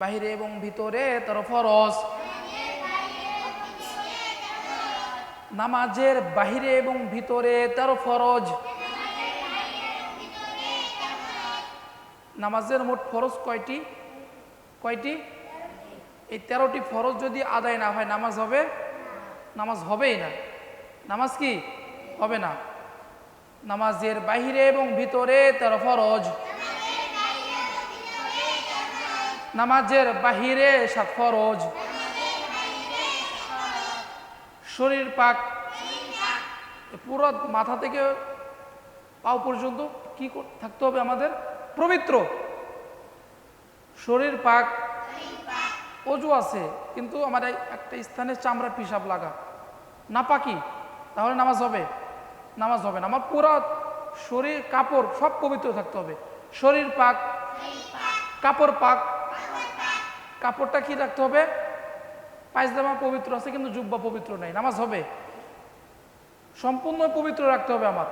বাহিরে এবং ভিতরে তার ফরজ। নামাজের বাহিরে এবং ভিতরে তেরো ফরজ। নামাজের মোট ফরজ কয়টি? কয়টি? এই তেরোটি ফরজ যদি আদায় না হয়, নামাজ হবে? নামাজ হবেই না। নামাজ কি? হবে না। নামাজের বাহিরে এবং ভিতরে তেরো ফরজ। নামাজের বাহিরে সাত ফরজ। শরীর পাক পুরো মাথা থেকে পাও পর্যন্ত কি থাকতে হবে আমাদের? পবিত্র। শরীর পাক অজু আছে, কিন্তু আমার একটা স্থানে চামড়া পিসাব লাগা। না পাকি তাহলে নামাজ হবে। নামাজ হবে না। আমার পুরো শরীর, কাপড় সব পবিত্র থাকতে হবে। শরীর পাক, কাপড় পাক কাপড়টা কি রাখতে হবে? পায়জামা পবিত্র আছে কিন্তু জুব্বা পবিত্র নাই, নামাজ হবে। সম্পূর্ণ পবিত্র রাখতে হবে আমার।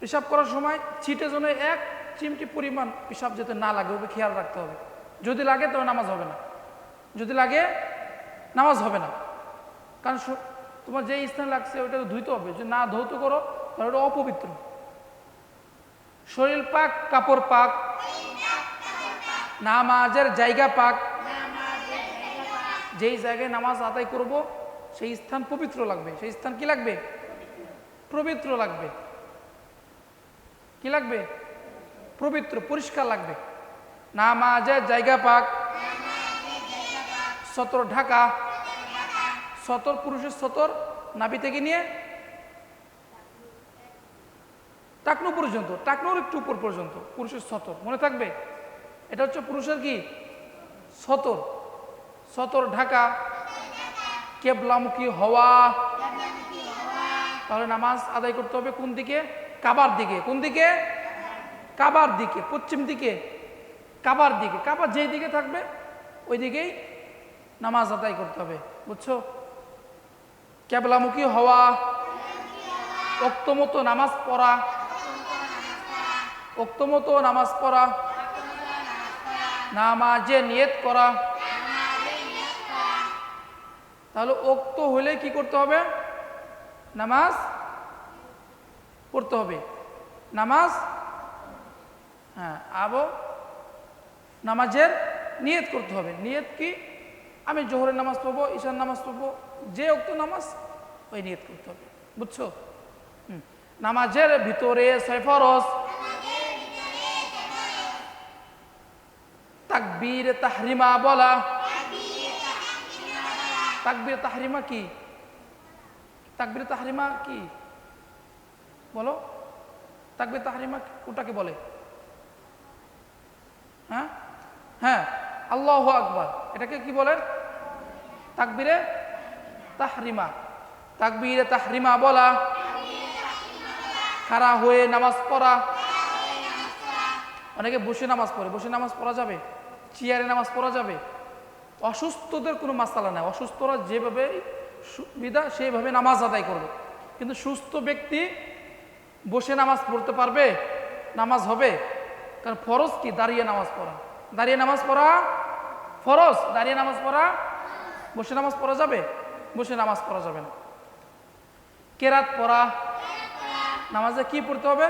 পেশাব করার সময় ছিটে জন্য এক চিমটি পরিমাণ পেশাব যাতে না লাগে, ওকে খেয়াল রাখতে হবে। যদি লাগে তবে নামাজ হবে না। যদি লাগে, নামাজ হবে না। কারণ তোমার যে স্থানে লাগছে ওটা ধুইতে হবে। যদি না ধৌত করো, তাহলে ওটা অপবিত্র। শরীর পাক, কাপড় পাক নামাজের জায়গা পাক। যেই জায়গায় নামাজ আদায় করব সেই স্থান পবিত্র লাগবে। সেই স্থান কি লাগবে? পবিত্র লাগবে। কি লাগবে? পবিত্র পরিষ্কার লাগবে। নামাজের জায়গা পাক। সতর ঢাকা। সতর পুরুষের সতর নাবি থেকে নিয়ে টাকনো পর্যন্ত টাকনোর একটু উপর পর্যন্ত পুরুষের সতর। মনে থাকবে? এটা হচ্ছে পুরুষের কি? সতর। সতর ঢাকা। কেবলামুখী হওয়া। তাহলে নামাজ আদায় করতে হবে কোন দিকে? কাবার দিকে। কোন দিকে? কাবার দিকে। পশ্চিম দিকে। কাবার দিকে। কাবার যেই দিকে থাকবে, ওই দিকেই নামাজ আদায় করতে হবে। বুঝছ? কেবলামুখী হওয়া। অক্তমতো নামাজ পড়া। অক্তমতো নামাজ পড়া। নামাজে নিয়ত করা। তাহলে ওক্ত হলে কি করতে হবে? নামাজ পড়তে হবে। নামাজ হ্যাঁ আবো নামাজের নিয়ত করতে হবে। নিয়ত কি? আমি জোহরের নামাজ পড়ব, ঈশার নামাজ পড়ব, যে অক্ত নামাজ, ওই নিয়ত করতে হবে। বুঝছ। নামাজের ভিতরে সৈফরস তাকবীর তাহরিমা বলা। তাকবীর তাহরিমা কি? তাকবীর তাহরিমা কি? বলো। তাকবীর তাহরিমা ওটাকে বলে। হ্যাঁ? হ্যাঁ আল্লাহ আকবার। এটাকে কি বলেন তাকবীরে তাহরিমা। তাকবীরে তাহরিমা বলা। খাড়া হয়ে নামাজ পড়া। অনেকে বসে নামাজ পড়ে। বসে নামাজ পড়া যাবে? চেয়ারে নামাজ পড়া যাবে। অসুস্থদের কোনো মাসালা নাই। অসুস্থরা যেভাবে সুবিধা সেইভাবে নামাজ আদায় করবে। কিন্তু সুস্থ ব্যক্তি বসে নামাজ পড়তে পারবে, নামাজ হবে। কারণ ফরজ কি? দাঁড়িয়ে নামাজ পড়া। দাঁড়িয়ে নামাজ পড়া ফরজ। দাঁড়িয়ে নামাজ পড়া বসে নামাজ পড়া যাবে? বসে নামাজ পড়া যাবে না। কেরাত পড়া। নামাজে কি পড়তে হবে?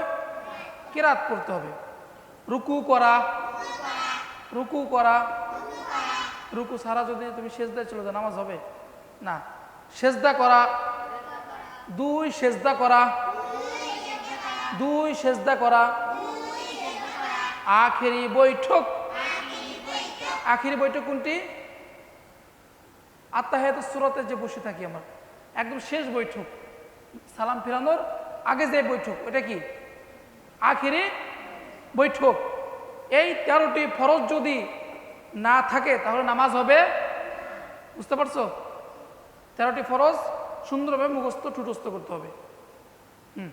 কেরাত পড়তে হবে। রুকু করা। রুকু করা। রুকু ছাড়া যদি তুমি সেজদায় চলে যাও, নামাজ হবে? না। সেজদা করা। দুই সেজদা করা। দুই সেজদা করা। আখেরি বৈঠক। আখেরি বৈঠক কোনটি? আত্মাহেত সুরতে যে বসে থাকি আমরা। একদম শেষ বৈঠক। সালাম ফিরানোর আগে যে বৈঠক, ওটা কি? আখেরি বৈঠক। এই তেরোটি ফরজ যদি না থাকে, তাহলে নামাজ হবে, বুঝতে পারছ? তেরোটি ফরজ সুন্দরভাবে মুখস্থ, ঠুটস্থ করতে হবে। হুম।